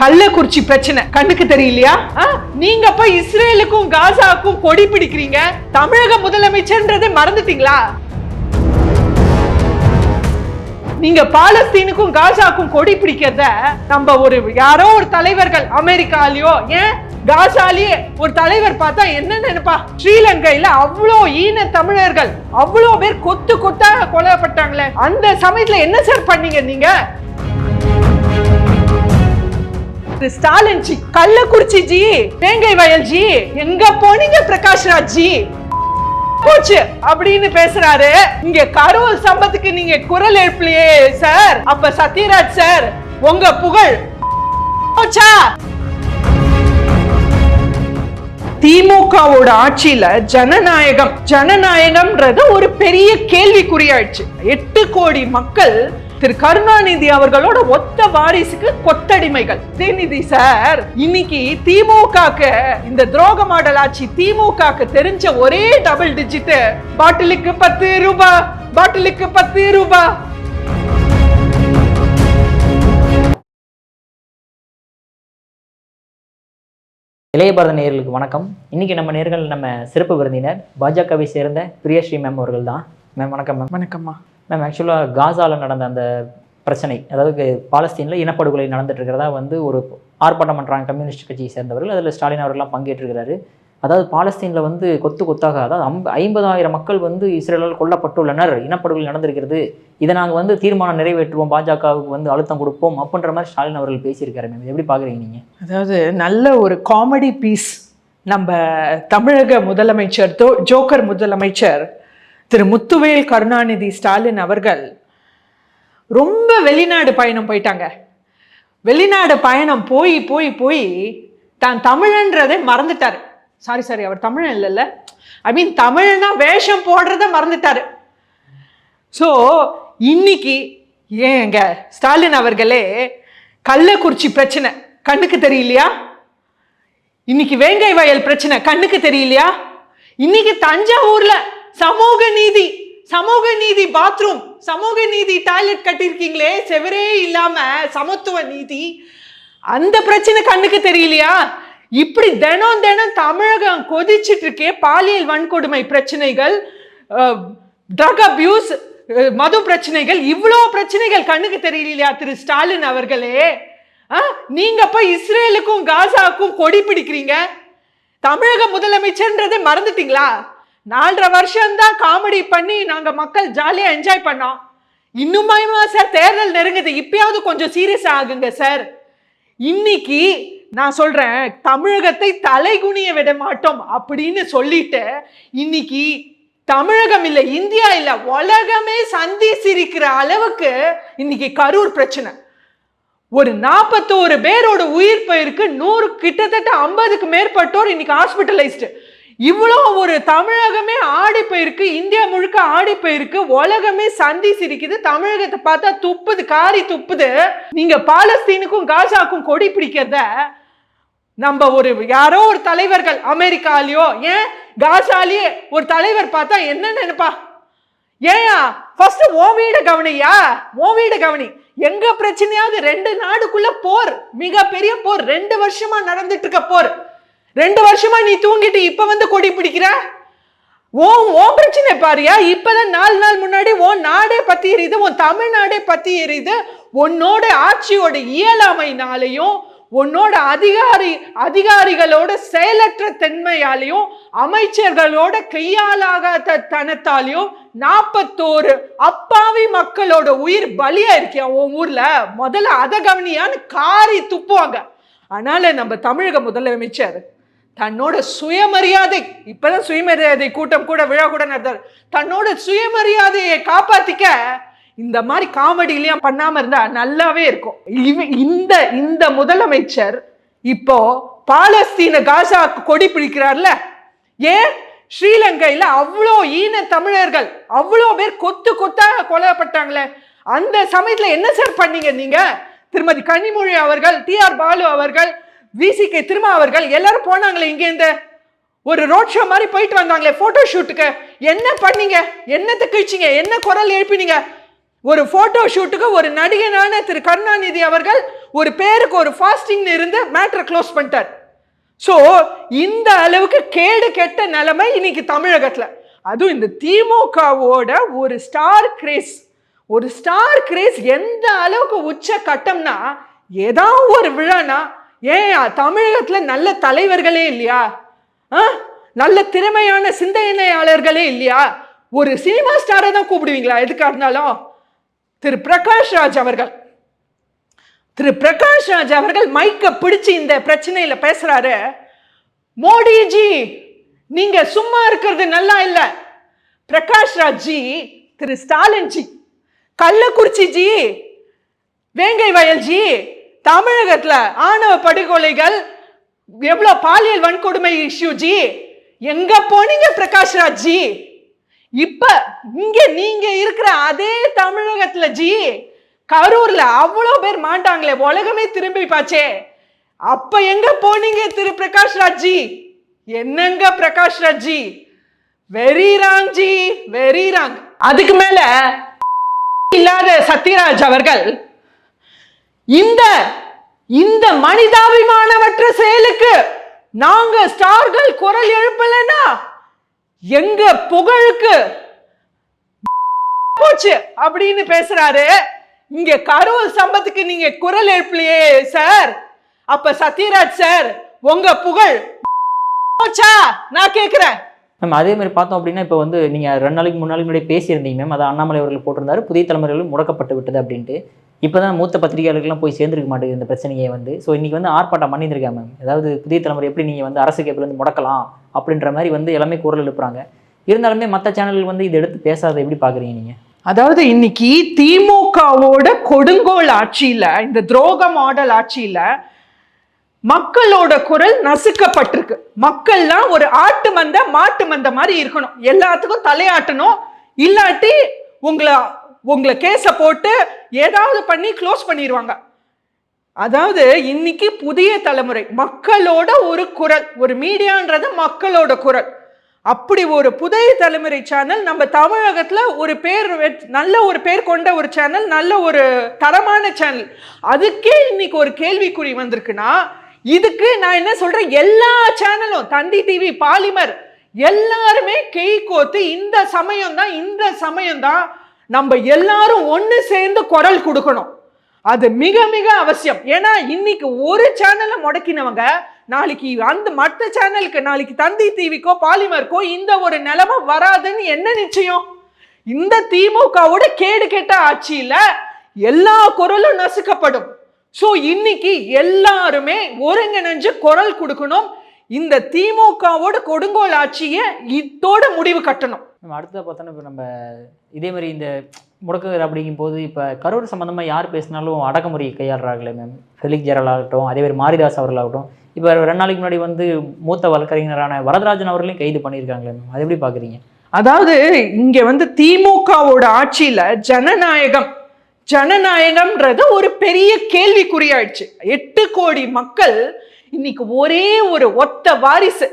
கள்ளக்குறிச்சி பிரச்சனை. கண்ணுக்கு தெரியலையா? நீங்க போய் இஸ்ரேலுக்கும் காசாக்கும் கொடி பிடிக்கிறீங்க. தமிழக முதலமைச்சர்ன்றதை மறந்துட்டீங்களா? நீங்க பாலஸ்தீனுக்கும் காசாக்கும் கொடி பிடிக்கிறத நம்ம ஒரு யாரோ ஒரு தலைவர்கள் அமெரிக்காலயோ ஏன்? காசாலேயே ஒரு தலைவர் பார்த்தா என்ன நினைப்பா? ஸ்ரீலங்கையில அவ்வளோ ஈன தமிழர்கள் அவ்வளோ பேர் கொத்து கொத்தாக கொல்லப்பட்டாங்களே. அந்த சமயத்துல என்ன சார் பண்ணீங்க நீங்க? ஸ்டாலின் ஜி கள்ளக்குறிச்சி ஜி தேங்கை வயல் ஜி எங்க போனீங்க பிரகாஷ்ராஜ் ஜி? போச்சு அப்படின்னு பேசுறாரு. இங்க கரூர் சம்பத்துக்கு நீங்க குரல் எழுப்பலையே சார் அப்ப சத்யராஜ் சார் உங்க புகழ் போச்சா? திமுகவோட ஆட்சியில ஜனநாயகம் ஜனநாயகம்ன்றது ஒரு பெரிய கேள்விக்குறியாயிடுச்சு. எட்டு கோடி மக்கள் திரு கருணாநிதி அவர்களோட ஒத்த வாரிசுக்கு கொத்தடிமைகள். உதயநிதி சார் இன்னைக்கு திமுகக்கு இந்த துரோக மாடல் ஆட்சி திமுகக்கு தெரிஞ்ச ஒரே டபுள் டிஜிட் பாட்டிலுக்கு பத்து ரூபாய் பாட்டிலுக்கு பத்து ரூபாய் இளைய பாரத நேயர்களுக்கு வணக்கம். இன்னைக்கு நம்ம நேர்கள் நம்ம சிறப்பு விருந்தினர் பாஜகவை சேர்ந்த பிரியஸ்ரீ மேம் அவர்கள் தான் மேம் வணக்கம் மேம் வணக்கம்மா. மேம் ஆக்சுவலாக காசாவில் நடந்த அந்த பிரச்சனை அதாவது பாலஸ்தீனில் இனப்படுகொலை நடந்துட்டுருக்கிறதா வந்து ஒரு ஆர்ப்பாட்டம் பண்ணுறாங்க கம்யூனிஸ்ட் கட்சியை சேர்ந்தவர்கள். அதில் ஸ்டாலின் அவர்கள்லாம் பங்கேற்றுக்கிறாரு அதாவது பாலஸ்தீனில் வந்து கொத்து கொத்தாக அதாவது அம் ஐம்பதாயிரம் மக்கள் வந்து இஸ்ரேலால் கொல்லப்பட்டுள்ளனர் இனப்படுகொலை நடந்திருக்கிறது. இதை நாங்கள் வந்து தீர்மானம் நிறைவேற்றுவோம் பாஜகவுக்கு வந்து அழுத்தம் கொடுப்போம் அப்படின்ற மாதிரி ஸ்டாலின் அவர்கள் பேசியிருக்காரு மேம் எப்படி பார்க்குறீங்க நீங்கள் அதாவது நல்ல ஒரு காமெடி பீஸ் நம்ம தமிழக முதலமைச்சர் ஜோக்கர் முதலமைச்சர் திரு முத்துவேல் கருணாநிதி ஸ்டாலின் அவர்கள் ரொம்ப வெளிநாடு பயணம் போயிட்டாங்க. வெளிநாடு பயணம் போய் போய் போய் தான் தமிழன்றதை மறந்துட்டார். சாரி சாரி அவர் தமிழன் இல்லைல்ல. ஐ மீன் தமிழ்னா வேஷம் போடுறத மறந்துட்டாரு. ஸோ இன்னைக்கு ஏங்க ஸ்டாலின் அவர்களே கள்ளக்குறிச்சி பிரச்சனை. கண்ணுக்கு தெரியலையா? இன்னைக்கு வேங்கை வயல் பிரச்சனை. கண்ணுக்கு தெரியலையா? இன்னைக்கு தஞ்சாவூர்ல சமூக நீதி சமூக நீதி பாத்ரூம் சமூக நீதி டாய்லெட் கட்டியிருக்கீங்களே செவரே இல்லாம சமத்துவ நீதி. அந்த பிரச்சனை கண்ணுக்கு தெரியலையா? இப்படி தினம் தினம் தமிழகம் கொதிச்சிட்டு இருக்கே பாலியல் வன்கொடுமை பிரச்சனைகள் ட்ரக் அபியூஸ் மது பிரச்சனைகள் இவ்வளோ பிரச்சனைகள் கண்ணுக்கு தெரியலையா திரு ஸ்டாலின் அவர்களே? ஆ? நீங்க போய் இஸ்ரேலுக்கும் காசாக்கும் கொடி பிடிக்கிறீங்க. தமிழக முதலமைச்சர்ன்றதை மறந்துட்டீங்களா? நாலரை வருஷம்தான் காமெடி பண்ணி நாங்கள் மக்கள் ஜாலியாக என்ஜாய் பண்ணோம். இன்னுமாயுமா சார் தேர்தல் நெருங்குது. இப்பயாவது கொஞ்சம் சீரியஸ் ஆகுங்க சார் இன்னைக்கு நான் சொல்கிறேன் தமிழகத்தை தலைகுனிய விட மாட்டோம் அப்படின்னு சொல்லிட்டு இன்னைக்கு தமிழகம் இல்லை இந்தியா இல்லை உலகமே சந்தி சிரிக்கிற அளவுக்கு இன்னைக்கு கரூர் பிரச்சனை. ஒரு நாற்பத்தோரு பேரோட உயிர் போயிருக்கு. நூறு கிட்டத்தட்ட ஐம்பதுக்கு மேற்பட்டோர் இன்னைக்கு ஹாஸ்பிட்டலைஸ்டு இவ்வளோ ஒரு தமிழகமே ஆடி போயிருக்கு இந்தியா முழுக்க ஆடி போயிருக்கு உலகமே சந்தி சிரிக்குது தமிழகத்தை பார்த்தா துப்புது காரி துப்புது. நீங்க பாலஸ்தீனுக்கும் காசாக்கும் கொடி பிடிக்கிறத நம்ம ஒரு யாரோ ஒரு தலைவர்கள் அமெரிக்காலேயோ ஏன் காசாலேயே ஒரு தலைவர் பார்த்தா என்ன நினைப்பா? ஏயா ஃபர்ஸ்ட் ஓ வீட கவனியா? ஓ வீட கவனி. எங்க பிரச்சனையாவது ரெண்டு நாடுக்குள்ள போர் மிகப்பெரிய போர் ரெண்டு வருஷமா நடந்துட்டு இருக்க போர். ரெண்டு வருஷமா நீ தூங்கிட்டு இப்ப வந்து கொடி பிடிக்கிற? ஓ ஓம் பிரச்சனை பாரியா? இப்பதான் நாலு நாள் முன்னாடி உன் நாடே பத்தி எரியுது உன் தமிழ்நாடே பத்தி எரியுது உன்னோட ஆட்சியோட இயலாமைனாலையும் உன்னோட அதிகாரி அதிகாரிகளோட செயலற்ற தன்மையாலையும் அமைச்சர்களோட கையாலாகாத தனத்தாலையும் நாற்பத்தோரு அப்பாவி மக்களோட உயிர் பலியா இருக்கியா உன் ஊர்ல? முதல்ல அதை கவனியான்னு காரி துப்புவாங்க. அதனால நம்ம தமிழக முதலமைச்சர் தன்னோட சுயமரியாதை இப்பதான் சுயமரியாதை கூட்டம் கூட விழா கூட நடத்தார் தன்னோட சுயமரியாதையை காப்பாத்திக்க இந்த மாதிரி காமெடியிலையும் பண்ணாம இருந்தா நல்லாவே இருக்கும். இவ- இந்த இந்த முதலமைச்சர் இப்போ பாலஸ்தீன காசா கொடி பிடிக்கிறார்ல? ஏன்? ஸ்ரீலங்கையில அவ்வளோ ஈன தமிழர்கள் அவ்வளோ பேர் கொத்து கொத்தாக கொல்லப்பட்டாங்களே. அந்த சமயத்துல என்ன சார் பண்ணீங்க நீங்க? திருமதி கனிமொழி அவர்கள் டி ஆர் பாலு அவர்கள் விசிகே திரும்ப அவர்கள் எல்லாரும் போனாங்களே இங்கேருந்து ஒரு ரோட் ஷோ மாதிரி போயிட்டு வந்தாங்களே ஃபோட்டோ ஷூட்டுக்கு என்ன பண்ணீங்க? என்னத்தை கிழிச்சிங்க? என்ன குரல் எழுப்பினீங்க? ஒரு ஃபோட்டோ ஷூட்டுக்கு ஒரு நடிகனான திரு கருணாநிதி அவர்கள் ஒரு பேருக்கு ஒரு ஃபாஸ்டிங் இருந்து மேட்ரை க்ளோஸ் பண்ணிட்டார். ஸோ இந்த அளவுக்கு கேடு கெட்ட நிலைமை இன்னைக்கு தமிழகத்தில். அதுவும் இந்த திமுகவோட ஒரு ஸ்டார் கிரேஸ் ஒரு ஸ்டார் கிரேஸ் எந்த அளவுக்கு உச்ச கட்டம்னா ஏதாவது ஒரு விழானா ஏன் தமிழகத்தில் நல்ல தலைவர்களே இல்லையா? ஆ? நல்ல திறமையான சிந்தனையாளர்களே இல்லையா? ஒரு சினிமா ஸ்டாரை தான் கூப்பிடுவீங்களா? எதுக்காக இருந்தாலும். திரு பிரகாஷ் ராஜ் அவர்கள். திரு பிரகாஷ் ராஜ் அவர்கள் மைக்கை பிடிச்சு இந்த பிரச்சனையில பேசுறாரு. மோடிஜி நீங்க சும்மா இருக்கிறது நல்லா இல்லை. பிரகாஷ் ராஜ்ஜி திரு ஸ்டாலின் ஜி கள்ளக்குறிச்சி ஜி வேங்கை வயல் ஜி தமிழகத்தில் ஆணவ படுகொலைகள் எவ்வளோ பாலியல் வன்கொடுமை இஷ்யூ ஜி? எங்க போனீங்க பிரகாஷ்ராஜ் ஜி? இப்ப இங்க நீங்க இருக்கிற அதே தமிழகத்துல ஜி கரூர்ல அவ்வளோ பேர் மாண்டாங்களே உலகமே திரும்பி பாச்சே. அப்ப எங்க போனீங்க திரு பிரகாஷ்ராஜ் ஜி? என்னங்க Prakashraj ji? Very wrong ji very wrong. அதுக்கு மேல இல்லாத சத்யராஜ் அவர்கள் இந்த இந்த மனிதாபிமானமற்ற செயலுக்கு நாங்க ஸ்டார்கள் குரல் எழுப்பலைன்னா எங்க புகழுக்கு போச்சு அப்படின்னு பேசுறாரு. இங்க கரூர் சம்பத்துக்கு நீங்க குரல் எழுப்பலையே சார். அப்ப சத்யராஜ் சார் உங்க புகழ் போச்சா? நான் கேக்குறேன். மேம் அதே மாதிரி பார்த்தோம் அப்படின்னா இப்போ வந்து நீங்கள் ரெண்டு நாளைக்கு மூணு நாளைக்கு முன்னாடி பேசியிருந்தீங்க மேம் அதை அண்ணாமலை அவர்கள் போட்டிருந்தாரு புதிய தலைமுறைகள் முடக்கப்பட்டு விட்டது அப்படின்ட்டு. இப்போ தான் மூத்த பத்திரிகையாளர்கள்லாம் போய் சேர்ந்துருக்க மாட்டேங்குது இந்த பிரச்சனையை வந்து. ஸோ இன்றைக்கி வந்து ஆர்ப்பாட்டம் பண்ணியிருக்காங்க மேம் அதாவது புதிய தலைமுறை எப்படி நீங்கள் வந்து அரசு வந்து முடக்கலாம் அப்படின்ற மாதிரி வந்து எல்லாமே குரல் எழுப்புறாங்க. இருந்தாலுமே மற்ற சேனல்கள் வந்து இதை எடுத்து பேசாத எப்படி பார்க்குறீங்க நீங்கள் அதாவது இன்னைக்கு திமுகவோட கொடுங்கோல் ஆட்சியில் இந்த துரோக மாடல் ஆட்சியில் மக்களோட குரல் நசுக்கப்பட்டிருக்கு. மக்கள்லாம் ஒரு ஆட்டு மந்த மாட்டு மந்த மாதிரி இருக்கணும். எல்லாத்துக்கும் தலையாட்டணும். இல்லாட்டி உங்களை உங்களை கேஸை போட்டு ஏதாவது பண்ணி க்ளோஸ் பண்ணிடுவாங்க அதாவது இன்னைக்கு புதிய தலைமுறை மக்களோட ஒரு குரல் ஒரு மீடியான்றது மக்களோட குரல். அப்படி ஒரு புதிய தலைமுறை சேனல் நம்ம தமிழகத்தில் ஒரு பேர் நல்ல ஒரு பேர் கொண்ட ஒரு சேனல் நல்ல ஒரு தரமான சேனல் அதுக்கே இன்னைக்கு ஒரு கேள்விக்குறி வந்திருக்குன்னா இதுக்கு நான் என்ன சொல்றேன்? எல்லா சேனலும் தந்தி டிவி பாலிமர் எல்லாருமே கெய் கோத்து இந்த சமயம் தான் இந்த சமயம் தான் நம்ம எல்லாரும் ஒன்று சேர்ந்து குரல் கொடுக்கணும். அது மிக மிக அவசியம். ஏன்னா இன்னைக்கு ஒரு சேனலை முடக்கினவங்க நாளைக்கு அந்த மற்ற சேனலுக்கு நாளைக்கு தந்தி டிவிக்கோ பாலிமருக்கோ இந்த ஒரு நிலைமை வராதுன்னு என்ன நிச்சயம்? இந்த திமுகவோட கேடு கெட்ட ஆட்சியில் எல்லா குரலும் நசுக்கப்படும். ஸோ இன்னைக்கு எல்லாருமே ஒருங்கிணைஞ்சு குரல் கொடுக்கணும். இந்த திமுகவோட கொடுங்கோல் ஆட்சியை இதோட முடிவு கட்டணும். நம்ம அடுத்ததாக பார்த்தோன்னா இப்போ நம்ம இதே மாதிரி இந்த முடக்குகிற அப்படிங்கும் போது இப்போ கரூர் சம்மந்தமாக யார் பேசினாலும் அடக்குமுறை கையாளுறாங்களே மேம் ஃபெலிக் ஜெரல் ஆகட்டும் அதே மாதிரி மாரிதாஸ் அவர்களாகட்டும். இப்போ ரெண்டு நாளைக்கு முன்னாடி வந்து மூத்த வழக்கறிஞரான வரதராஜன் அவர்களையும் கைது பண்ணியிருக்காங்களே மேம் அது எப்படி பார்க்குறீங்க அதாவது இங்கே வந்து திமுகவோட ஆட்சியில் ஜனநாயகம் ஜனநாயகம்ன்றது ஒரு பெரிய கேள்விக்குறியாயிடுச்சு. எட்டு கோடி மக்கள் இன்னைக்கு ஒரே ஒரு ஒத்த வாரிசு.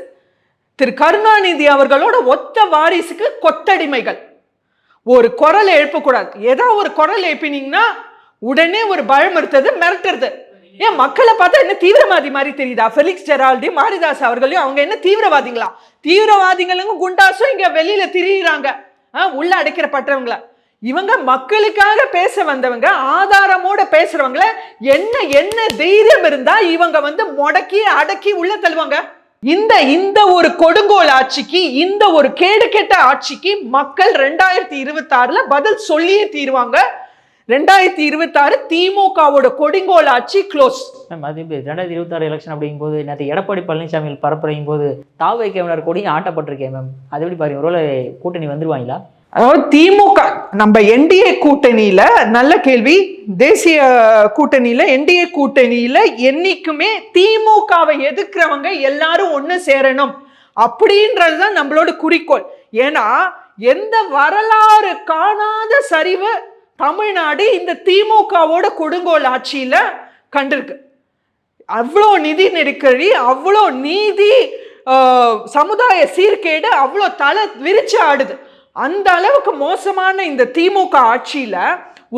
திரு கருணாநிதி அவர்களோட ஒத்த வாரிசுக்கு கொத்தடிமைகள். ஒரு குரல் எழுப்பக்கூடாது. ஏதோ ஒரு குரல் எழுப்பினீங்கன்னா உடனே ஒரு பயமுறுத்தது மிரட்டுறது. ஏன் மக்களை பார்த்தா என்ன தீவிரவாதி மாதிரி தெரியுதா? ஃபெலிக்ஸ் ஜெரால்டி மாரிதாஸ் அவர்களையும் அவங்க என்ன தீவிரவாதிங்களா? தீவிரவாதிகளும் குண்டாசும் இங்க வெளியில திரியிறாங்க. ஆ, உள்ள அடைக்கிறப்பட்டவங்கள. இவங்க மக்களுக்காக பேச வந்தவங்க ஆதாரமோட பேசுறவங்கள என்ன என்ன தைரியம் இருந்தா இவங்க வந்து முடக்கி அடக்கி உள்ள தள்ளுவாங்க? இந்த இந்த ஒரு கொடுங்கோல் ஆட்சிக்கு இந்த ஒரு கேடு கெட்ட ஆட்சிக்கு மக்கள் ரெண்டாயிரத்தி இருபத்தாறுல பதில் சொல்லியே தீருவாங்க. ரெண்டாயிரத்தி இருபத்தாறு திமுகவோட கொடுங்கோல் ஆட்சி க்ளோஸ் மேம் அது ரெண்டாயிரத்தி இருபத்தாறு எலெக்ஷன் அப்படிங்கும்போது நேற்று எடப்பாடி பழனிசாமி பரப்புறையும் போது தாவை கேமனர் கொடியும் ஆட்டப்பட்டிருக்கேன் மேம் அது எப்படி பாருங்க? ஒருவேளை கூட்டணி வந்துருவாங்களா? அதாவது திமுக நம்ம என்டிஏ கூட்டணியில நல்ல கேள்வி. தேசிய கூட்டணியில என்டிஏ கூட்டணியில என்னைக்குமே திமுகவை எதிர்க்கிறவங்க எல்லாரும் ஒன்று சேரணும். அப்படின்றது தான் நம்மளோட குறிக்கோள். ஏன்னா எந்த வரலாறு காணாத சரிவு தமிழ்நாடு இந்த திமுகவோட கொடுங்கோல் ஆட்சியில் கண்டிருக்கு. அவ்வளோ நிதி நெருக்கடி அவ்வளோ நீதி சமுதாய சீர்கேடு அவ்வளோ தலை விரிச்சு ஆடுது. அந்த அளவுக்கு மோசமான இந்த திமுக ஆட்சியில்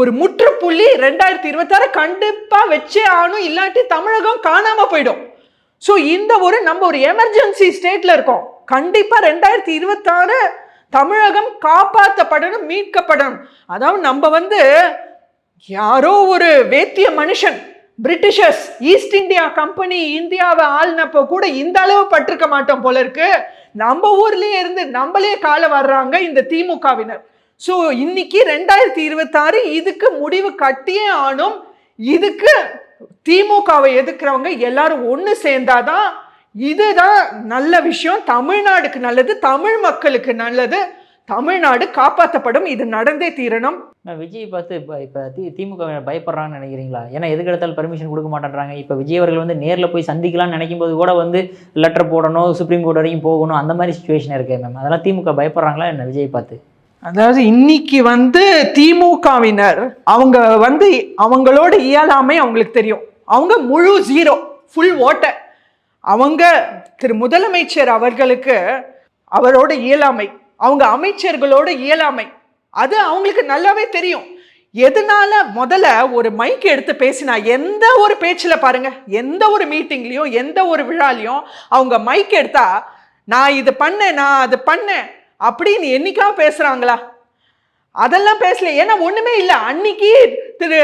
ஒரு முற்றுப்புள்ளி ரெண்டாயிரத்தி இருபத்தாறு கண்டிப்பாக வச்சே ஆகணும் இல்லாட்டி தமிழகம் காணாமல் போயிடும். ஸோ இந்த ஒரு நம்ம ஒரு எமர்ஜென்சி ஸ்டேட்டில் இருக்கோம். கண்டிப்பாக ரெண்டாயிரத்தி இருபத்தாறு தமிழகம் காப்பாற்றப்படணும் மீட்கப்படணும். அதாவது நம்ம வந்து யாரோ ஒரு வேத்திய மனுஷன் பிரிட்டிஷர்ஸ் ஈஸ்ட் இந்தியா கம்பெனி இந்தியாவை ஆள்னப்போ கூட இந்த அளவு பட்டிருக்க மாட்டோம் போல இருக்கு. நம்ம ஊர்லேயே இருந்து நம்மளே காலை வர்றாங்க இந்த திமுகவினர். ஸோ இன்னைக்கு ரெண்டாயிரத்தி இருபத்தாறு இதுக்கு முடிவு கட்டியே ஆனும். இதுக்கு திமுகவை எதிர்க்கிறவங்க எல்லாரும் ஒன்று சேர்ந்தாதான் இதுதான் நல்ல விஷயம். தமிழ்நாடுக்கு நல்லது தமிழ் மக்களுக்கு நல்லது. தமிழ்நாடு காப்பாற்றப்படும் இது நடந்தே தீரணும். நான் விஜய் பார்த்து இப்போ இப்போ தி திமுக பயப்படுறான்னு நினைக்கிறீங்களா? ஏன்னா எதுக்கு எடுத்தாலும் பர்மிஷன் கொடுக்க மாட்டேன்றாங்க. இப்போ விஜய் அவர்கள் வந்து நேரில் போய் சந்திக்கலாம்னு நினைக்கும் போது கூட வந்து லெட்டர் போடணும் சுப்ரீம் கோர்ட் வரைக்கும் போகணும் அந்த மாதிரி சுச்சுவேஷன் இருக்கு மேம் அதெல்லாம் திமுக பயப்படுறாங்களா என்ன விஜய் பார்த்து? அதாவது இன்னைக்கு வந்து திமுகவினர் அவங்க வந்து அவங்களோட இயலாமை அவங்களுக்கு தெரியும். அவங்க முழு ஜீரோ ஃபுல் ஓட்டர் அவங்க திரு முதலமைச்சர் அவர்களுக்கு அவரோட இயலாமை அவங்க அமைச்சர்களோட இயலாமை. அது அவங்களுக்கு நல்லாவே தெரியும். எதனால முதல்ல ஒரு மைக் எடுத்து பேசினா எந்த ஒரு பேச்சில் பாருங்க எந்த ஒரு மீட்டிங்லேயும் எந்த ஒரு விழாலையும் அவங்க மைக் எடுத்தா நான் இது பண்ணேன் நான் அது பண்ணேன் அப்படின்னு என்னைக்கா பேசுகிறாங்களா அதெல்லாம் பேசல. ஏன்னா ஒன்றுமே இல்லை. அன்னைக்கு திரு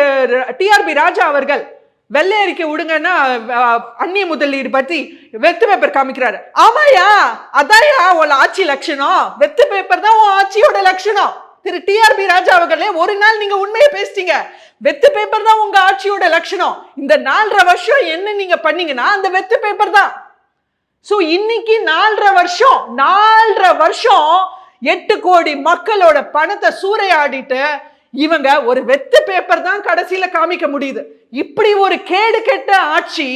டிஆர்பி ராஜா அவர்கள் வெள்ளை அறிக்கை விடுங்கன்னா அந்நிய முதலீடு பற்றி வெத்து பேப்பர் காமிக்கிறாரு. ஆமாயா அதாயா உன் ஆட்சி லட்சணம். வெத்து பேப்பர் தான் உன் ஆட்சியோட லட்சணம். திரு டிஆர்பி ராஜா அவர்களே ஒரு நாள் நீங்க உண்மையை பேசிட்டீங்க. வெத்து பேப்பர் தான் உங்க ஆட்சியோட லட்சணம். இந்த நாலரை வருஷம் என்ன நீங்க பண்ணீங்கன்னா அந்த வெத்து பேப்பர் தான். ஸோ இன்னைக்கு நாலரை வருஷம் நாலரை வருஷம் எட்டு கோடி மக்களோட பணத்தை சூறையாடிட்டு இவங்க ஒரு வெத்து பேப்பர் தான் கடைசியில காமிக்க முடியுது. இப்படி ஒரு கேடு கெட்ட ஆட்சி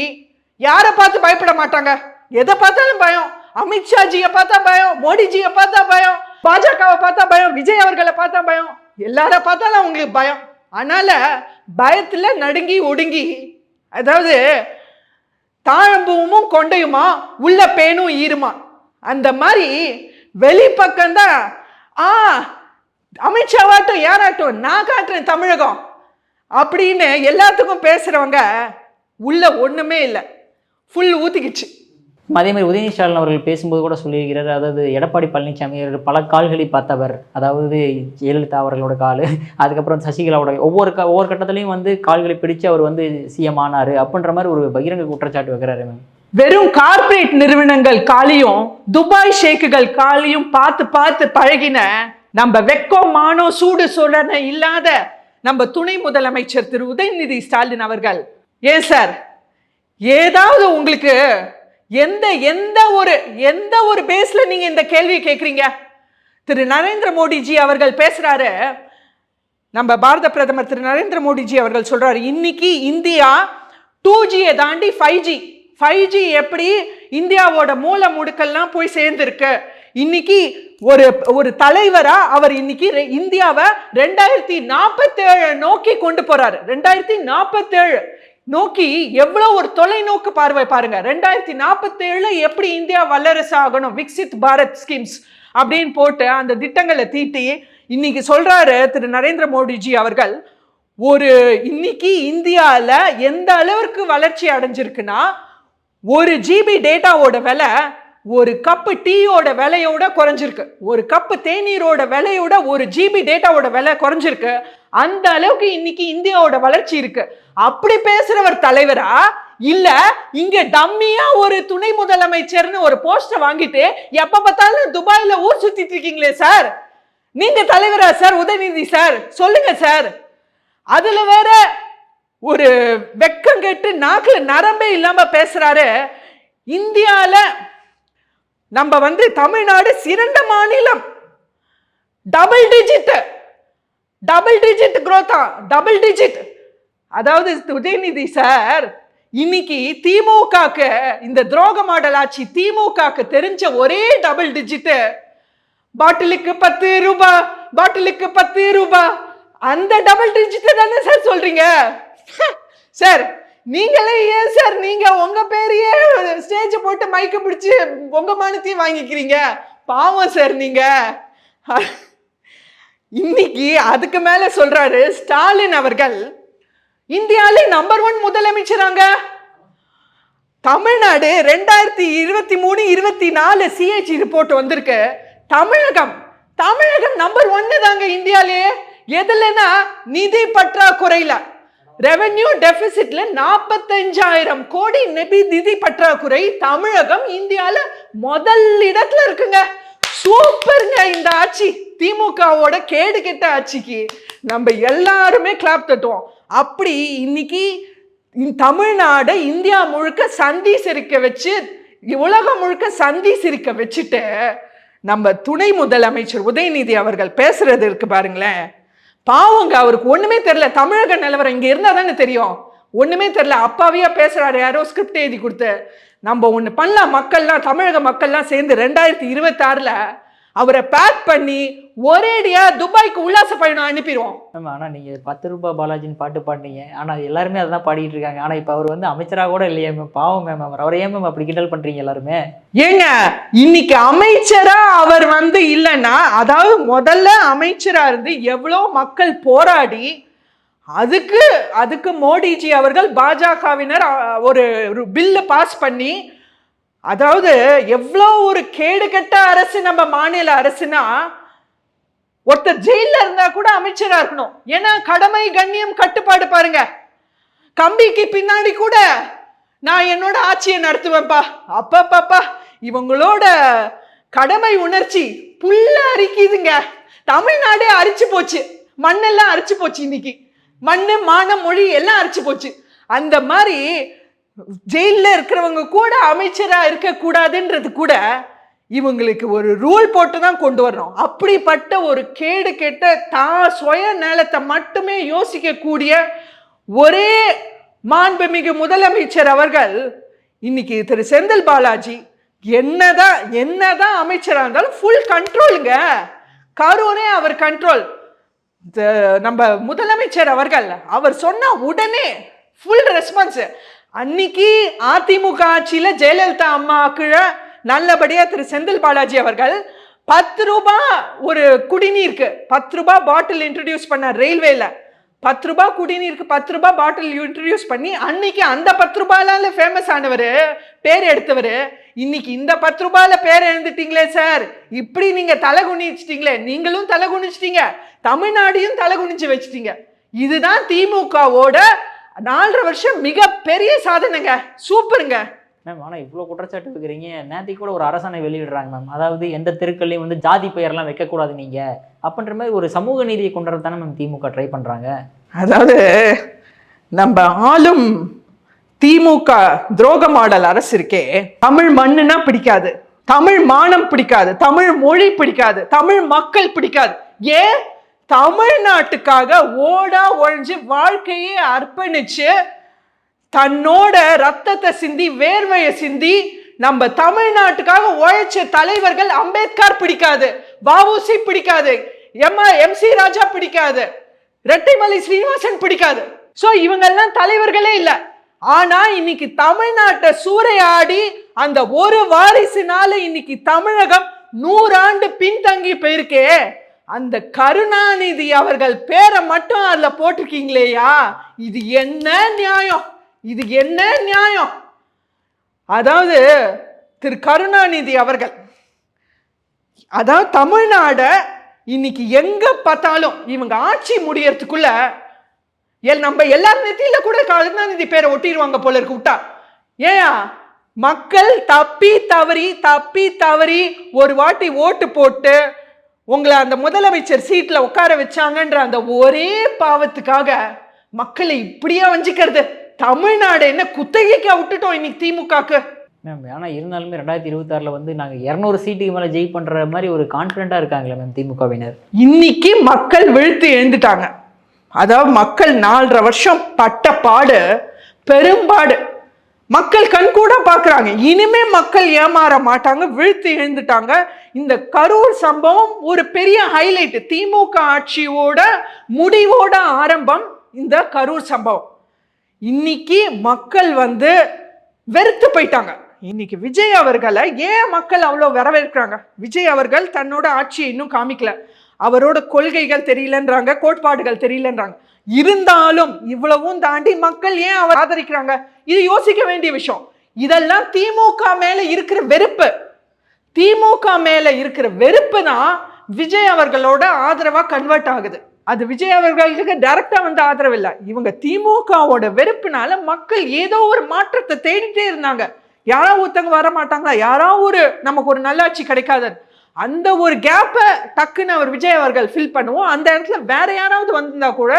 யாரை பார்த்து பயப்பட மாட்டாங்க? எதை பார்த்தாலும் பயம். அமித்ஷாஜியை பார்த்தா பயம் மோடிஜியை பார்த்தா பயம் பாஜகவை பார்த்தா பயம் விஜய் அவர்களை பார்த்தா பயம். எல்லார பார்த்தாலும் அவங்களுக்கு பயம். அதனால பயத்துல நடுங்கி ஒடுங்கி அதாவது தாழம்பூவும் கொண்டையுமா உள்ள பேனும் ஈருமா? அந்த மாதிரி வெளிப்பக்கம்தான் ஆ அமித்ஷாவாட்டும் யாராட்டும் நான் காட்டுறேன் தமிழகம் அப்படின்னு எல்லாத்துக்கும் பேசுறவங்க உள்ள ஒண்ணுமே இல்லை. ஃபுல் ஊத்திக்கிச்சு. அதே மாதிரி உதயநிதி ஸ்டாலின் அவர்கள் பேசும்போது கூட சொல்லியிருக்கிறார் அதாவது எடப்பாடி பழனிசாமி அவர்கள் பல கால்களை பார்த்தவர். அதாவது ஜெயலலிதா அவர்களோட கால் அதுக்கப்புறம் சசிகலாவோட ஒவ்வொரு க ஒவ்வொரு கட்டத்துலையும் வந்து கால்களை பிடிச்சு அவர் வந்து சிஎம் ஆனாரு அப்படின்ற மாதிரி ஒரு பகிரங்க குற்றச்சாட்டு வைக்கிறாரு மேம். வெறும் கார்ப்பரேட் நிறுவனங்கள் காலியும் துபாய் ஷேக்குகள் காலியும் பார்த்து பார்த்து பழகின நம்ம வெக்கம் மானோ சூடு சோழனை இல்லாத நம்ம துணை முதலமைச்சர் திரு உதயநிதி ஸ்டாலின் அவர்கள். ஏன் சார்? ஏதாவது உங்களுக்கு எந்த எந்த ஒரு எந்த ஒரு பேஸ்ல நீங்க இந்த கேள்வி கேட்குறீங்க திரு நரேந்திர மோடிஜி அவர்கள் பேசுறாரு. நம்ம பாரத பிரதமர் திரு நரேந்திர மோடிஜி அவர்கள் சொல்றாரு இன்னைக்கு இந்தியா டூ ஜியை தாண்டி ஃபைவ் ஜி ஃபைவ் ஜி எப்படி இந்தியாவோட மூல முடுக்கெல்லாம் போய் சேர்ந்துருக்கு? இன்னைக்கு ஒரு ஒரு தலைவரா அவர் இன்னைக்கு ரெ- இந்தியாவை ரெண்டாயிரத்தி நாற்பத்தேழு நோக்கி கொண்டு போறாரு. ரெண்டாயிரத்தி நாற்பத்தேழு நோக்கி எவ்வளோ ஒரு தொலைநோக்கு பார்வை பாருங்க. ரெண்டாயிரத்தி நாற்பத்தேழுல எப்படி இந்தியா வல்லரசு ஆகணும்? விக்சித் பாரத் ஸ்கீம்ஸ் அப்படின்னு போட்டு அந்த திட்டங்களை தீட்டி இன்னைக்கு சொல்றாரு திரு நரேந்திர மோடிஜி அவர்கள். ஒரு இன்னைக்கு இந்தியாவில் எந்த அளவிற்கு வளர்ச்சி அடைஞ்சிருக்குன்னா ஒரு ஜிபி டேட்டாவோட விலை ஒரு கப்பு டீயோட விலையோட குறைஞ்சிருக்கு. ஒரு கப்பு தேநீரோட விலையோட ஒரு ஜிபி டேட்டாவோட விலை குறைஞ்சிருக்கு. அந்த அளவுக்கு இன்னைக்கு இந்தியாவோட வளர்ச்சி இருக்கு. அப்படி பேசுறவர் தலைவரா? இல்ல இங்க டம்மியா ஒரு துணை முதலமைச்சர்னு ஒரு போஸ்டர் வாங்கிட்டு எப்ப பார்த்தாலும் துபாயில ஊர் சுத்திட்டு இருக்கீங்களே சார்? நீங்க தலைவரா சார்? உதயநிதி சார்? சொல்லுங்க சார். அதுல வேற ஒரு வெக்கம் கெட்டு நாக்குல நரம்பே இல்லாம பேசுறாரு. இந்தியால நம்ம வந்து தமிழ்நாடு சிறந்த மாநிலம். டபுள் டிஜிட் டபுள் டிஜிட் குரோத்தா டபுள் டிஜிட் அதாவது உதயநிதி சார் இன்னைக்கு திமுகக்கு இந்த துரோக மாடல் ஆட்சி திமுகக்கு தெரிஞ்ச ஒரே டபுள் டிஜிட் பாட்டிலுக்கு பத்து ரூபா பாட்டிலுக்கு பத்து ரூபா. அந்த டபுள் டிஜிட் தானே சார் சொல்றீங்க? சார் நீங்களே ஏன் சார்? நீங்க உங்க பேரையே ஸ்டேஜ் போட்டு மைக்க பிடிச்சி உங்க மானத்தையும் வாங்கிக்கிறீங்க? பாவம் சார் நீங்க. இன்னைக்கு அதுக்கு மேல சொல்றாரு ஸ்டாலின் அவர்கள். இந்தியாவிலே நம்பர் ஒன் முதலமைச்சராங்க. தமிழ்நாடு ரெண்டாயிரத்தி இருபத்தி மூணு இருபத்தி நாலு சிஹெச் ரிப்போர்ட் வந்திருக்கு. தமிழகம் தமிழகம் நம்பர் ஒன்னு தாங்க இந்தியாலேயே எதுலன்னா நிதி பற்றாக்குறையில். ரெவென்யூ டெபிசிட்ல நாற்பத்தஞ்சாயிரம் கோடி நிதி நிதி பற்றாக்குறை தமிழகம் இந்தியால முதல் இடத்துல இருக்குங்க. சூப்பருங்க இந்த ஆட்சி. திமுகவோட கேடு கெட்ட ஆட்சிக்கு நம்ம எல்லாருமே கிளாப் தட்டுவோம். அப்படி இன்னைக்கு தமிழ்நாடு தமிழ்நாடை இந்தியா முழுக்க சந்தி சிரிக்க வச்சு உலகம் முழுக்க சந்தி சிரிக்க வச்சுட்டு நம்ம துணை முதலமைச்சர் உதயநிதி அவர்கள் பேசுறது இருக்கு பாருங்களேன். பாவங்க அவருக்கு ஒண்ணுமே தெரியல. தமிழக நிலவரம் இங்க இருந்தா தானே தெரியும். ஒண்ணுமே தெரியல. அப்பாவியா பேசுறாரு யாரோ ஸ்கிரிப்ட் எழுதி கொடுத்து. நம்ம ஒண்ணு பண்ணலாம். மக்கள்லாம் தமிழக மக்கள்லாம் சேர்ந்து ரெண்டாயிரத்தி இருபத்தாறுல அவரை பேக் பண்ணி ஒரேடியா துபாய்க்கு உல்லாச பயணம் அனுப்பிடுவோம். மேம் ஆனால் நீங்கள் பத்து ரூபாய் பாலாஜின்னு பாட்டு பாடினீங்க. ஆனால் எல்லாருமே அதை தான் பாடிட்டு இருக்காங்க. ஆனால் இப்போ அவர் வந்து அமைச்சராக கூட இல்லையே மேம். பாவம் மேம் அவர். அவரை ஏன் மேம் அப்படி கிண்டல் பண்ணுறீங்க எல்லாருமே? ஏங்க இன்னைக்கு அமைச்சரா அவர் வந்து இல்லைன்னா அதாவது முதல்ல அமைச்சரா இருந்து எவ்வளோ மக்கள் போராடி அதுக்கு அதுக்கு மோடிஜி அவர்கள் பாஜகவினர் ஒரு பில்லு பாஸ் பண்ணி அதாவது எவ்வளோ ஒரு கேடுகெட்ட அரசு நம்ம மாநில அரசுனா ஒருத்தர் ஜெயில இருந்தா கூட அமைச்சரா இருக்கணும். ஏன்னா கடமை கண்ணியம் கட்டுப்பாடு பாருங்க. கம்பிக்கு பின்னாடி கூட நான் என்னோட ஆட்சியை நடத்துவேன்ப்பா. அப்பப்பப்பா இவங்களோட கடமை உணர்ச்சி புல்ல அரிக்குதுங்க. தமிழ்நாடே அரிச்சு போச்சு. மண்ணெல்லாம் அரிச்சு போச்சு இன்னைக்கு. மண் மானம் மொழி எல்லாம் அரிச்சு போச்சு. அந்த மாதிரி ஜெயிலில் இருக்கிறவங்க கூட அமைச்சராக இருக்கக்கூடாதுன்றது கூட இவங்களுக்கு ஒரு ரூல் போட்டு தான் கொண்டு வரணும். அப்படிப்பட்ட ஒரு கேடு கெட்ட தான் சுய நலத்தை மட்டுமே யோசிக்கக்கூடிய ஒரே மாண்புமிகு முதலமைச்சர் அவர்கள் இன்னைக்கு திரு செந்தில் பாலாஜி என்னதான் என்னதான் அமைச்சராக இருந்தாலும் ஃபுல் கண்ட்ரோலுங்க கரூரே அவர் கண்ட்ரோல் நம்ம முதலமைச்சர் அவர்கள் அவர் சொன்ன உடனே ஃபுல் ரெஸ்பான்ஸ் அன்னைக்கு அதிமுக ஆட்சியில் ஜெயலலிதா அம்மா நல்லபடியாக திரு செந்தில் பாலாஜி அவர்கள் பத்து ரூபாய் ஒரு குடிநீருக்கு பத்து ரூபா பாட்டில் இன்ட்ரடியூஸ் பண்ணார் ரயில்வேல பத்து ரூபா குடிநீருக்கு பத்து ரூபா பாட்டில் இன்ட்ரடியூஸ் பண்ணி அன்னைக்கு அந்த பத்து ரூபாயில ஃபேமஸ் ஆனவர் பேர் எடுத்தவர் இன்னைக்கு இந்த பத்து ரூபாயில பேர் எழுந்துட்டீங்களே சார்? இப்படி நீங்க தலை குனிச்சிட்டீங்களே நீங்களும் தலை குனிச்சிட்டீங்க தமிழ்நாடையும் தலை குனிஞ்சு வச்சிட்டீங்க. இதுதான் திமுகவோட நாலரை வருஷம் மிகப்பெரிய சாதனைங்க. சூப்பருங்க. மேம் ஆனால் இவ்வளோ குற்றச்சாட்டு இருக்கிறீங்க நேற்றுக்கு கூட ஒரு அரசாணை வெளியிடுறாங்க மேம் அதாவது எந்த தெருக்கள்லையும் வந்து ஜாதி பெயர்லாம் வைக்கக்கூடாது நீங்கள் அப்படின்ற மாதிரி ஒரு சமூக நீதியை கொண்டு தானே மேம் திமுக ட்ரை பண்ணுறாங்க அதாவது நம்ம ஆளும் திமுக துரோக மாடல் அரசு இருக்கே. தமிழ் மண்ணுனா பிடிக்காது. தமிழ் மானம் பிடிக்காது. தமிழ் மொழி பிடிக்காது. தமிழ் மக்கள் பிடிக்காது. ஏன்? தமிழ்நாட்டுக்காக ஓடா ஒழிஞ்சு வாழ்க்கையை அர்ப்பணிச்சு தன்னோட ரத்தத்தை சிந்தி வேர்வையை சிந்தி நம்ம தமிழ்நாட்டுக்காக உழைச்ச தலைவர்கள் அம்பேத்கர் பிடிக்காது வஉசி பிடிக்காது எம் எம்சி ராஜா பிடிக்காது ரெட்டைமலை ஸ்ரீனிவாசன் பிடிக்காது. சோ இவங்கெல்லாம் தலைவர்களே இல்லை. ஆனா இன்னைக்கு தமிழ்நாட்டை சூறையாடி அந்த ஒரு வாரிசுனால இன்னைக்கு தமிழகம் நூறாண்டு பின்தங்கி போயிருக்கே. அந்த கருணாநிதி அவர்கள் பேரை மட்டும் அதில் போட்டிருக்கீங்களேயா? இது என்ன நியாயம்? இது என்ன நியாயம்? அதாவது திரு கருணாநிதி அவர்கள் அதாவது தமிழ்நாடை இன்னைக்கு எங்க பார்த்தாலும் இவங்க ஆட்சி முடியறதுக்குள்ள எல் நம்ம எல்லார் நெத்தியில கூட கருணாநிதி பேரை ஒட்டிடுவாங்க போல இருக்கு விட்டா. ஏயா மக்கள் தப்பி தவறி தப்பி தவறி ஒரு வாட்டி ஓட்டு போட்டு உங்களை அந்த முதலமைச்சர் சீட்ல உட்கார வச்சாங்கன்ற அந்த ஒரே பாவத்துக்காக மக்களை இப்படியா வஞ்சிக்கிறது. தமிழ்நாடு என்ன குத்தகைக்கா விட்டுட்டோம் இன்னைக்கு திமுகக்கு? மேம் ஆனால் இருந்தாலுமே ரெண்டாயிரத்தி இருபத்தாறில் வந்து நாங்கள் இரநூறு சீட்டுக்கு மேலே ஜெய் பண்ணுற மாதிரி ஒரு கான்ஃபிடென்ட்டாக இருக்காங்களே மேம் திமுகவினர். இன்னைக்கு மக்கள் விழுத்து எழுந்துட்டாங்க. அதாவது மக்கள் நாலரை வருஷம் பட்ட பாடு பெரும்பாடு. மக்கள் கண்கூட பார்க்குறாங்க. இனிமே மக்கள் ஏமாற மாட்டாங்க விழுத்து எழுந்துட்டாங்க. இந்த கரூர் சம்பவம் ஒரு பெரிய ஹைலைட் திமுக ஆட்சியோட முடிவோட ஆரம்பம் இந்த கரூர் சம்பவம். இன்னைக்கு மக்கள் வந்து வெறுத்து போயிட்டாங்க. இன்னைக்கு விஜய் அவர்களை ஏன் மக்கள் அவ்வளோ வரவேற்கிறாங்க? விஜய் அவர்கள் தன்னோட ஆட்சியை இன்னும் காமிக்கல. அவரோட கொள்கைகள் தெரியலன்றாங்க கோட்பாடுகள் தெரியலன்றாங்க. இருந்தாலும் இவ்வளவும் தாண்டி மக்கள் ஏன் அவர் ஆதரிக்கிறாங்க? இது யோசிக்க வேண்டிய விஷயம். இதெல்லாம் திமுக மேல இருக்கிற வெறுப்பு. திமுக மேல இருக்கிற வெறுப்பு தான் விஜய் அவர்களோட ஆதரவா கன்வெர்ட் ஆகுது. அது விஜய் அவர்களுக்கு டைரக்டா வந்து ஆதரவு இல்லை. இவங்க திமுகவோட வெறுப்புனால மக்கள் ஏதோ ஒரு மாற்றத்தை தேடிட்டே இருந்தாங்க. யாரோ ஒருத்தவங்க வர மாட்டாங்களா? யாரோ ஒரு நமக்கு ஒரு நல்லாட்சி கிடைக்காது அந்த ஒரு கேப்பை டக்குன்னு அவர் விஜய் அவர்கள் ஃபில் பண்ணுவோம். அந்த இடத்துல வேற யாராவது வந்திருந்தா கூட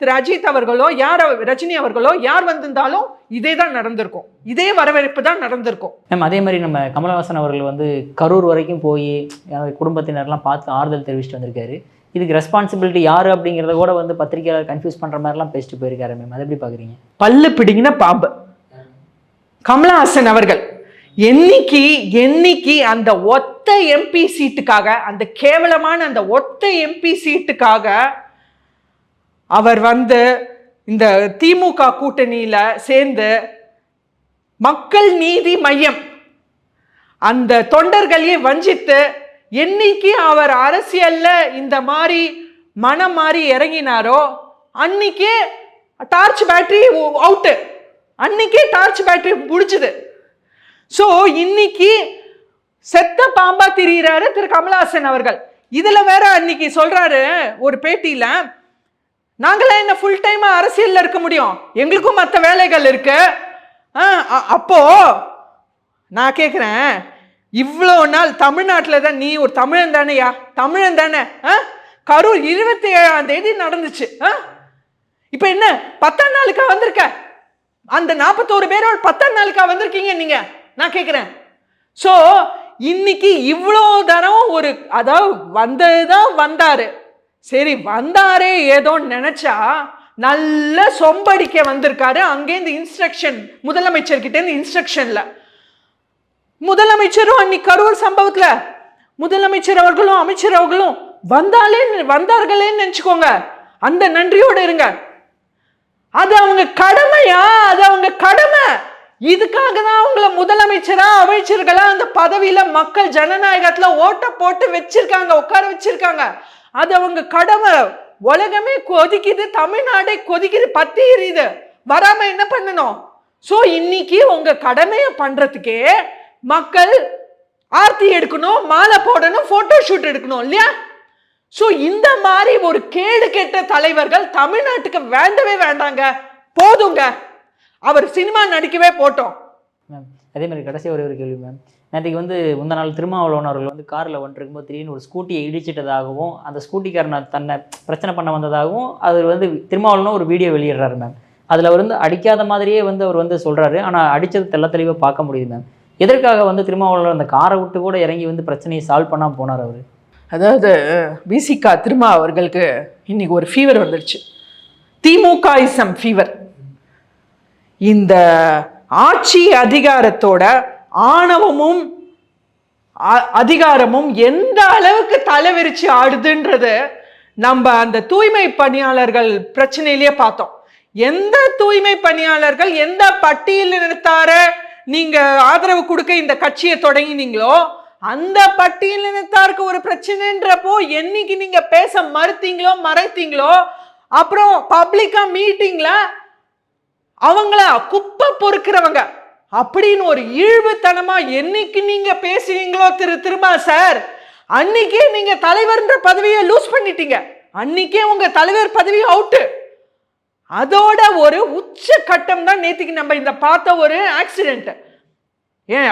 திரு அஜித் அவர்களோ யார் ரஜினி அவர்களோ யார் வந்திருந்தாலும் இதே தான் நடந்திருக்கும். இதே வரவேற்பு தான் நடந்திருக்கும். மேம் அதே மாதிரி நம்ம கமலஹாசன் அவர்கள் வந்து கரூர் வரைக்கும் போய் குடும்பத்தினர்லாம் பார்த்து ஆறுதல் தெரிவிச்சுட்டு வந்திருக்காரு. இதுக்கு ரெஸ்பான்சிபிலிட்டி யார் அப்படிங்கிறத கூட வந்து பத்திரிகையாளர் கன்ஃபியூஸ் பண்ணுற மாதிரிலாம் பேசிட்டு போயிருக்காரு மேம். அதை எப்படி பார்க்குறீங்க பல்லு பிடிங்கின பாம்பு. கமலஹாசன் அவர்கள் என்னைக்கு என்னைக்கு அந்த ஒத்த எம்பி சீட்டுக்காக அந்த கேவலமான அந்த ஒத்த எம்பி சீட்டுக்காக அவர் வந்து இந்த திமுக கூட்டணியில் சேர்ந்து மக்கள் நீதி மையம் அந்த தொண்டர்களையே வஞ்சித்து என்னைக்கு அவர் அரசியல்ல இந்த மாதிரி மனம் மாறி இறங்கினாரோ அன்னைக்கே டார்ச் பேட்டரி அவுட்டு. அன்னைக்கே டார்ச் பேட்டரி முடிச்சுது ஸோ இன்னைக்கு செத்த பாம்பா திரியிறாரு திரு கமலஹாசன் அவர்கள். இதுல வேற அன்னைக்கு சொல்றாரு ஒரு பேட்டியில நாங்களாம் என்ன ஃபுல் டைம் அரசியலில் இருக்க முடியும். எங்களுக்கும் மற்ற வேலைகள் இருக்கு. ஆ, அ- அப்போ நான் கேட்குறேன் இவ்வளோ நாள் தமிழ்நாட்டில் தான் நீ ஒரு தமிழன் தானேயா? தமிழன் தானே. ஆ கரூர் இருபத்தி ஏழாம் தேதி நடந்துச்சு. ஆ இப்போ என்ன பத்தாம் நாளுக்கா வந்திருக்க? அந்த நாற்பத்தோரு பேரோட பத்தாம் நாளுக்கா வந்திருக்கீங்க நீங்க? நான் கேட்குறேன் ஸோ இன்னைக்கு இவ்வளோ தரம் ஒரு அதாவது வந்ததுதான் வந்தாரு. சரி வந்தாரே ஏதோன்னு நினச்சா நல்ல சொம்படிக்க வந்திருக்காரு. அங்கேருந்து இன்ஸ்ட்ரக்ஷன் முதலமைச்சர்கிட்ட இன்ஸ்ட்ரக்ஷனில் முதலமைச்சரும் அன்னைக்கு கரூர் சம்பவத்தில் முதலமைச்சர் அவர்களும் அமைச்சர் அவர்களும் வந்தாலே வந்தார்களேன்னு நினச்சிக்கோங்க. அந்த நன்றியோடு இருங்க. அது அவங்க கடமையா? அது அவங்க கடமை. இதுக்காக தான் அவங்கள முதலமைச்சரா அமைச்சர்களா அந்த பதவியில மக்கள் ஜனநாயகத்துல ஓட்ட போட்டு வச்சிருக்காங்க உட்கார வச்சிருக்காங்க. அது அவங்க கடமை. உலகமே கொதிக்குது தமிழ்நாடே கொதிக்குது பத்தி எரியுது. வராம என்ன பண்ணணும்? ஸோ இன்னைக்கு உங்க கடமையை பண்றதுக்கே மக்கள் ஆர்த்தி எடுக்கணும் மாலை போடணும் போட்டோ ஷூட் எடுக்கணும் இல்லையா? ஸோ இந்த மாதிரி ஒரு கேடு கெட்ட தலைவர்கள் தமிழ்நாட்டுக்கு வேண்டவே வேண்டாங்க. போதுங்க. அவர் சினிமா நடிக்கவே போட்டோம். மேம் அதே மாதிரி கடைசி ஒரே ஒரு கேள்வி மேம் நேற்றுக்கு வந்து முந்த நாள் திருமாவளவன் அவர்கள் வந்து காரில் வந்துருக்கும்போது திடீர்னு ஒரு ஸ்கூட்டியை இடிச்சிட்டதாகவும் அந்த ஸ்கூட்டிக்காரனை தன்னை பிரச்சனை பண்ண வந்ததாகவும் அது வந்து திருமாவளவனும் ஒரு வீடியோ வெளியிடுறாரு மேம் அதில் அவர் வந்து அடிக்காத மாதிரியே வந்து அவர் வந்து சொல்கிறாரு ஆனால் அடித்தது தெள்ள தெளிவாக பார்க்க முடியுது மேம் எதற்காக வந்து திருமாவளவன் அந்த காரை விட்டு கூட இறங்கி வந்து பிரச்சனையை சால்வ் பண்ணாமல் போனார் அவர்? அதாவது விசிகா திருமா அவர்களுக்கு இன்னைக்கு ஒரு ஃபீவர் வந்துருச்சு. திமுக இசம் ஃபீவர் இந்த ஆட்சி அதிகாரத்தோட ஆணவமும் அ- அதிகாரமும் எந்த அளவுக்கு தலைவிரிச்சு ஆடுதுன்றது நம்ம அந்த தூய்மை பணியாளர்கள் பிரச்சனையிலேயே பார்த்தோம். எந்த தூய்மை பணியாளர்கள் எந்த பட்டியலினத்தார நீங்க ஆதரவு கொடுக்க இந்த கட்சியை தொடங்கினீங்களோ அந்த பட்டியலினத்தாருக்கு ஒரு பிரச்சனைன்றப்போ என்னைக்கு நீங்க பேச மறுத்தீங்களோ மறைத்தீங்களோ அப்புறம் பப்ளிக்கா மீட்டிங்ல அவங்கள குப்பை பொறுக்கிறவங்க அப்படின்னு ஒரு ஈழ்வுத்தனமா என்னைக்கு நீங்க பேசுவீங்களோ திரு திருமா சார் அன்னைக்கே நீங்க தலைவர்ன்ற பதவியை லூஸ் பண்ணிட்டீங்க. அன்னைக்கே உங்க தலைவர் பதவி அவுட்டு அதோட ஒரு உச்ச கட்டம் தான் நேத்திக்கு நம்ம இந்த பார்த்த ஒரு ஆக்சிடென்ட் ஏன்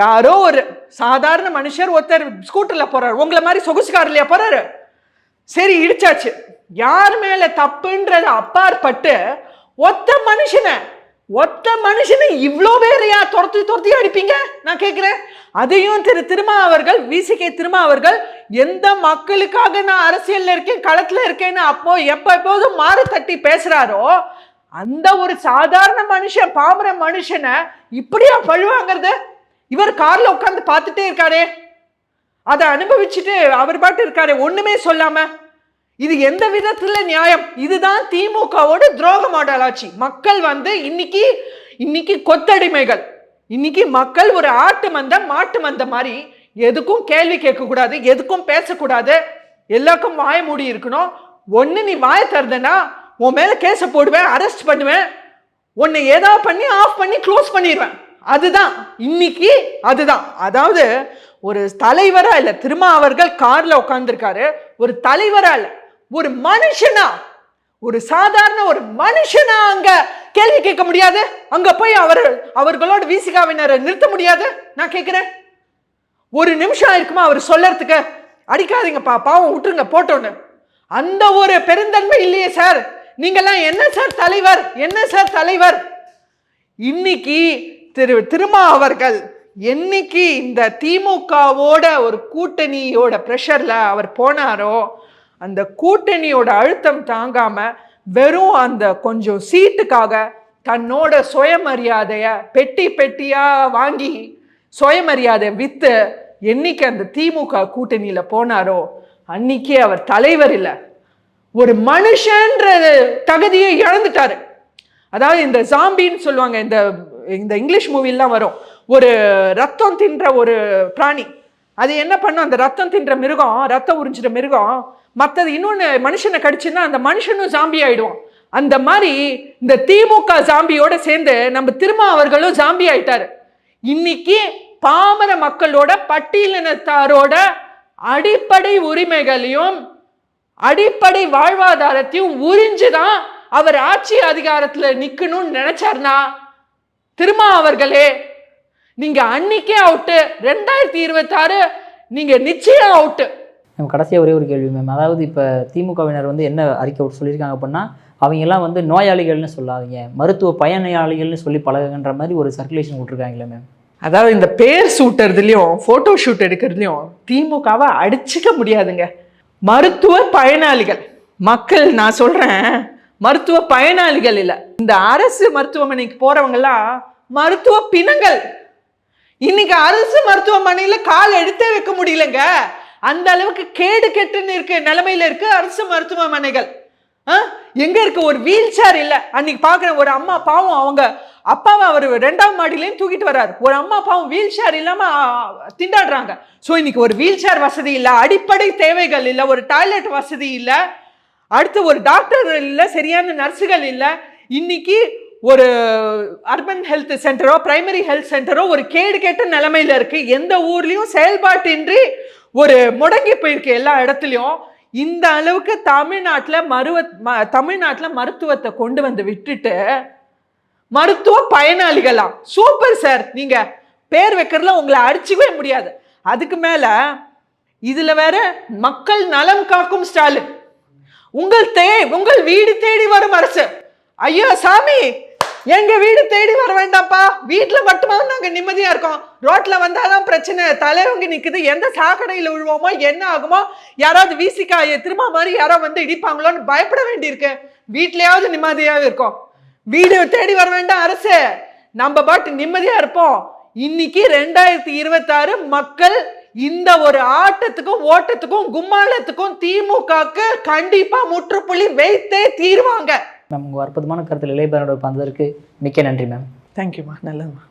யாரோ ஒரு சாதாரண மனுஷர் ஒருத்தர் ஸ்கூட்டர்ல போறாரு. உங்களை மாதிரி சொகுசு கார்லயா போறாரு? சரி இடிச்சாச்சு. யார் மேல தப்புன்றது அப்பாற்பட்டு ஒத்த மனுஷனை ஒற்ற மனுஷனை இவ்வளோ பேரையா துரத்தி துரத்தி அடிப்பீங்க? நான் கேட்குறேன் அதையும் திரு திருமா அவர்கள் விசிகே திருமா அவர்கள் எந்த மக்களுக்காக நான் அரசியலில் இருக்கேன் களத்தில் இருக்கேன்னு அப்போ எப்போ எப்போதும் மாறு தட்டி பேசுகிறாரோ அந்த ஒரு சாதாரண மனுஷன் பாமர மனுஷனை இப்படியா பழுவாங்கிறது இவர் காரில் உட்காந்து பார்த்துட்டே இருக்காரே. அதை அனுபவிச்சுட்டு அவர் பாட்டு இருக்காரு ஒன்றுமே சொல்லாமல் இது எந்த விதத்துல நியாயம்? இதுதான் திமுகவோட துரோக மாடல் ஆட்சி மக்கள் வந்து இன்னைக்கு இன்னைக்கு கொத்தடிமைகள். இன்னைக்கு மக்கள் ஒரு ஆட்டு மந்தம் மாட்டு மந்த மாதிரி எதுக்கும் கேள்வி கேட்க கூடாது எதுக்கும் பேசக்கூடாது. எல்லாருக்கும் வாய மூடி இருக்கணும். ஒன்று நீ வாய தருதுன்னா உன் மேலே கேஸை போடுவேன் அரெஸ்ட் பண்ணுவேன். உன்னை ஏதாவது பண்ணி ஆஃப் பண்ணி க்ளோஸ் பண்ணிடுவேன் அதுதான். இன்னைக்கு அதுதான். அதாவது ஒரு தலைவரா இல்லை திருமா அவர்கள் கார்ல உட்காந்துருக்காரு ஒரு தலைவரா இல்லை ஒரு மனுஷனா ஒரு சாதாரண ஒரு மனுஷனா அங்க கேள்வி கேட்க முடியாது? அங்க போய் அவர் அவர்களோட வீசிகாவினரை நிறுத்த முடியாது? நான் கேட்கிறேன். ஒரு நிமிஷம் இருக்குமா அவர் சொல்லறதுக்கு? அடிக்காதீங்கப்பா பாவம் விட்டுருங்க போட்டோன்னு. அந்த ஒரு பெருந்தன்மை இல்லையே சார். நீங்கெல்லாம் என்ன சார் தலைவர்? என்ன சார் தலைவர்? இன்னைக்கு திரு திருமா அவர்கள் என்னைக்கு இந்த திமுகவோட ஒரு கூட்டணியோட ப்ரெஷரில் அவர் போனாரோ அந்த கூட்டணியோட அழுத்தம் தாங்காம வெறும் அந்த கொஞ்சம் சீட்டுக்காக தன்னோட சுயமரியாதையை பெட்டி பெட்டியாக வாங்கி சுயமரியாதை விற்று என்னைக்கு அந்த திமுக கூட்டணியில் போனாரோ அன்னைக்கே அவர் தலைவர் இல்லை. ஒரு மனுஷன்ற தகுதியை இழந்துட்டாரு. அதாவது இந்த ஜாம்பின்னு சொல்லுவாங்க இந்த இந்த இங்கிலீஷ் மூவிலாம் வரும். ஒரு ரத்தம் தின்ற ஒரு பிராணி. அது என்ன பண்ணும்? அந்த ரத்தம் தின்ற மிருகம் ரத்தம் உறிஞ்சிற மிருகம் மற்றது இன்னொன்று மனுஷனை கடிச்சுன்னா அந்த மனுஷனும் ஜாம்பி ஆயிடுவான். அந்த மாதிரி இந்த திமுக ஜாம்பியோட சேர்ந்து நம்ம திருமா அவர்களும் ஜாம்பி ஆயிட்டாரு. இன்னைக்கு பாமர மக்களோட பட்டியலினத்தாரோட அடிப்படை உரிமைகளையும் அடிப்படை வாழ்வாதாரத்தையும் உறிஞ்சுதான் அவர் ஆட்சி அதிகாரத்தில் நிற்கணும்னு நினைச்சார்னா திருமா அவர்களே நீங்க அன்னைக்கே அவுட்டு ரெண்டாயிரத்தி இருபத்தாறு நீங்க நிச்சயம் அவுட்டு மேம் கடைசியாக ஒரே ஒரு கேள்வி மேம் அதாவது இப்போ திமுகவினர் வந்து என்ன அறிக்கை விட்டு சொல்லியிருக்காங்க அப்படின்னா அவங்கெல்லாம் வந்து நோயாளிகள்னு சொல்லாதீங்க. மருத்துவ பயனாளிகள்னு சொல்லி பழகுன்ற மாதிரி ஒரு சர்க்குலேஷன் விட்ருக்காங்களே மேம் அதாவது இந்த பேர் சூட்டுறதுலையும் ஃபோட்டோ ஷூட் எடுக்கிறதுலையும் திமுகவை அடிச்சிக்க முடியாதுங்க. மருத்துவ பயனாளிகள். மக்கள் நான் சொல்கிறேன் மருத்துவ பயனாளிகள் இல்லை. இந்த அரசு மருத்துவமனைக்கு போகிறவங்கெல்லாம் மருத்துவ பிணங்கள். இன்னைக்கு அரசு மருத்துவமனையில் கால் எடுத்தே வைக்க முடியலங்க. அந்த அளவுக்கு கேடு கெட்டுன்னு இருக்க நிலைமையில இருக்கு அரசு மருத்துவமனைகள். ஆ? எங்க இருக்கு? ஒரு வீல் சேர் இல்ல. அன்னைக்கு பாக்குற ஒரு அம்மா பாவம் அவங்க அப்பாவை அவர் ரெண்டாம் மாடியிலையும் தூக்கிட்டு வர்றாரு. ஒரு அம்மா பாவம் வீல் சேர் இல்லாம திண்டாடுறாங்க. ஸோ இன்னைக்கு ஒரு வீல் சேர் வசதி இல்ல. அடிப்படை தேவைகள் இல்ல. ஒரு டாய்லெட் வசதி இல்ல. அடுத்து ஒரு டாக்டர் இல்ல. சரியான நர்ஸுகள் இல்ல. இன்னைக்கு ஒரு அர்பன் ஹெல்த் சென்டரோ பிரைமரி ஹெல்த் சென்டரோ ஒரு கேடு கெட்ட நிலைமையில இருக்கு. எந்த ஊர்லயும் செயல்பாட்டின்றி ஒரு முடங்கி போயிருக்கு எல்லா இடத்துலையும் இந்த அளவுக்கு தமிழ்நாட்டில் மருவ ம தமிழ்நாட்டில் மருத்துவத்தை கொண்டு வந்து விட்டுட்டு மருத்துவ பயனாளிகளாம். Super sir. நீங்கள் பேர் வைக்கிறதுல உங்களை அடிச்சுக்கவே முடியாது. அதுக்கு மேலே இதில் வேற மக்கள் நலம் காக்கும் ஸ்டாலின். உங்கள் தே உங்கள் வீடு தேடி வரும் அரசு. ஐயோ சாமி! எங்க வீடு தேடி வர வேண்டாம்ப்பா. வீட்டுல மட்டுமா நாங்க நிம்மதியா இருக்கோம். ரோட்ல வந்தாதான் பிரச்சனை. தலைவங்க நிக்குது. எந்த சாக்கடையில விழுவோமோ என்ன ஆகுமோ யாராவது வீசிக்காய திரும்ப மாதிரி யாரோ வந்து இடிப்பாங்களோன்னு பயப்பட வேண்டியிருக்கு. வீட்லயாவது நிம்மதியாவே இருக்கோம். வீடு தேடி வர வேண்டாம் அரசு. நம்ம பாட்டு நிம்மதியா இருப்போம். இன்னைக்கு ரெண்டாயிரத்தி இருபத்தாறு மக்கள் இந்த ஒரு ஆட்டத்துக்கும் ஓட்டத்துக்கும் கும்மாளத்துக்கும் திமுகக்கு கண்டிப்பா முற்றுப்புள்ளி வைத்தே தீருவாங்க. மேம் உங்கள் அற்புதமான கருத்தில் இளையபேரோட பந்ததற்கு மிக்க நன்றி மேம். தேங்க்யூம்மா நல்லதும்மா